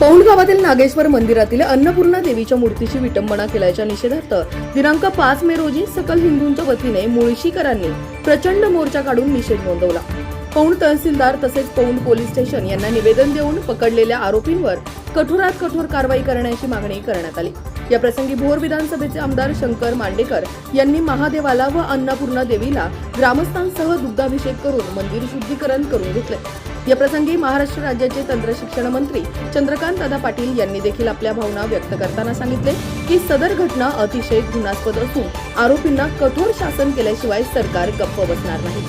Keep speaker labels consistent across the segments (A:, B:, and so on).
A: Pound गावातील नागेश्वर मंदिरातील अन्नपूर्णा देवीच्या मूर्तीची विटंबना केल्याच्या निषेधार्थ दिनांक पाच मे रोजी सकल हिंदूंच्या वतीने मुळशीकरांनी प्रचंड मोर्चा काढून निषेध नोंदवला. पौंड तहसीलदार तसेच पौंड पोलीस स्टेशन यांना निवेदन देऊन पकडलेल्या आरोपींवर कठोरात कठोर कारवाई करण्याची मागणी करण्यात आली. या प्रसंगी भोर विधानसभेचे आमदार शंकर मांडेकर यांनी महादेवाला व अन्नपूर्णा देवीला ग्रामस्थांसह दुग्धाभिषेक करून मंदिर शुद्धीकरण करून घेतले. या प्रसंगी महाराष्ट्र राज्याचे तंत्रशिक्षण मंत्री चंद्रकांत दादा पाटील यांनी देखील आपल्या भावना व्यक्त करताना सांगितले की सदर घटना अतिशय घृणास्पद असून आरोपींना कठोर शासन केल्याशिवाय सरकार गप्प बसणार नाही.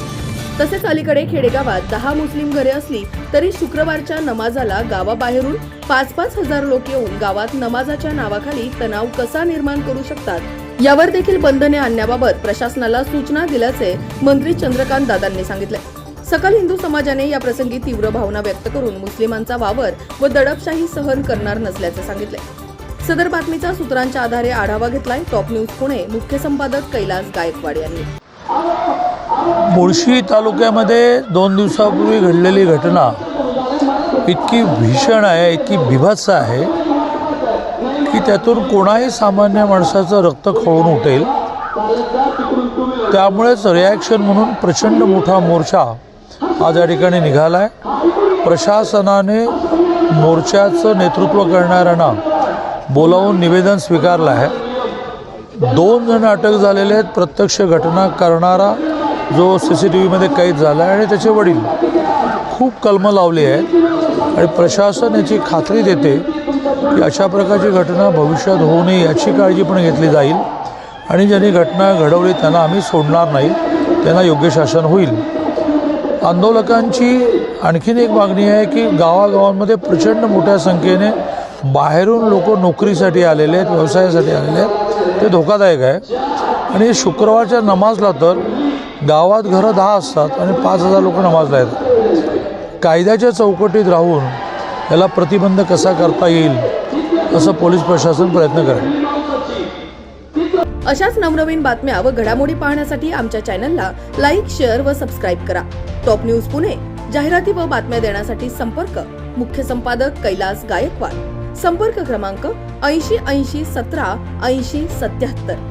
A: तसेच अलीकडे खेडेगावात दहा मुस्लिम घरे असली तरी शुक्रवारच्या नमाजाला गावाबाहेरून पाच पाच हजार लोक येऊन गावात नमाजाच्या नावाखाली तणाव कसा निर्माण करू शकतात यावर देखील बंधने आणण्याबाबत प्रशासनाला सूचना दिल्याचे मंत्री चंद्रकांत दादांनी सांगितले. सकल हिंदू समाजाने या प्रसंगी तीव्र भावना व्यक्त करून मुस्लिमांचा वावर व दडपशाही सहन करणार नसल्याचे सांगितले. सदर बातमीचा सूत्रांच्या आधारे आढावा घेतलाय टॉप न्यूज पुणे मुख्य संपादक कैलास गायकवाड यांनी.
B: मुळशी तालुक्यामध्ये दोन दिवसापूर्वी घडलेली घटना इतकी भीषण आहे इतकी बिभत्स आहे की त्यातून कोणाही सामान्य माणसाचं रक्त खळून उठेल. त्यामुळेच रिॲक्शन म्हणून प्रचंड मोठा मोर्चा आज या ठिकाणी निघाला आहे प्रशासनाने मोर्चाचं नेतृत्व करणाऱ्यांना बोलावून निवेदन स्वीकारलं आहे दोन जण अटक झालेले आहेत. प्रत्यक्ष घटना करणारा जो सी सी टी व्हीमध्ये कैद झाला आहे आणि त्याचे वडील खूप कलमं लावली आहेत आणि प्रशासन याची खात्री देते की अशा प्रकारची घटना भविष्यात होऊ नये याची काळजी पण घेतली जाईल. आणि ज्यांनी घटना घडवली त्यांना आम्ही सोडणार नाही. त्यांना योग्य शासन होईल. आंदोलकांची आणखीन एक मागणी आहे की गावागावांमध्ये प्रचंड मोठ्या संख्येने बाहेरून लोक नोकरीसाठी आलेले आहेत व्यवसायासाठी आलेले आहेत. ते धोकादायक आहे. आणि शुक्रवारच्या नमाजला तर गावात घरं दहा असतात आणि पाच हजार लोक नमाजला येतात. कायद्याच्या चौकटीत राहून याला प्रतिबंध कसा करता येईल असं पोलीस प्रशासन प्रयत्न करेल.
A: अशाच नवनवीन बातम्या व घडामोडी पाहण्यासाठी आमच्या चॅनलला लाईक शेअर व सबस्क्राईब करा. टॉप न्यूज पुणे जाहिराती व बातम्या देण्यासाठी संपर्क मुख्य संपादक कैलास गायकवाड. संपर्क क्रमांक ऐंशी ऐंशी सतरा ऐंशी सत्याहत्तर.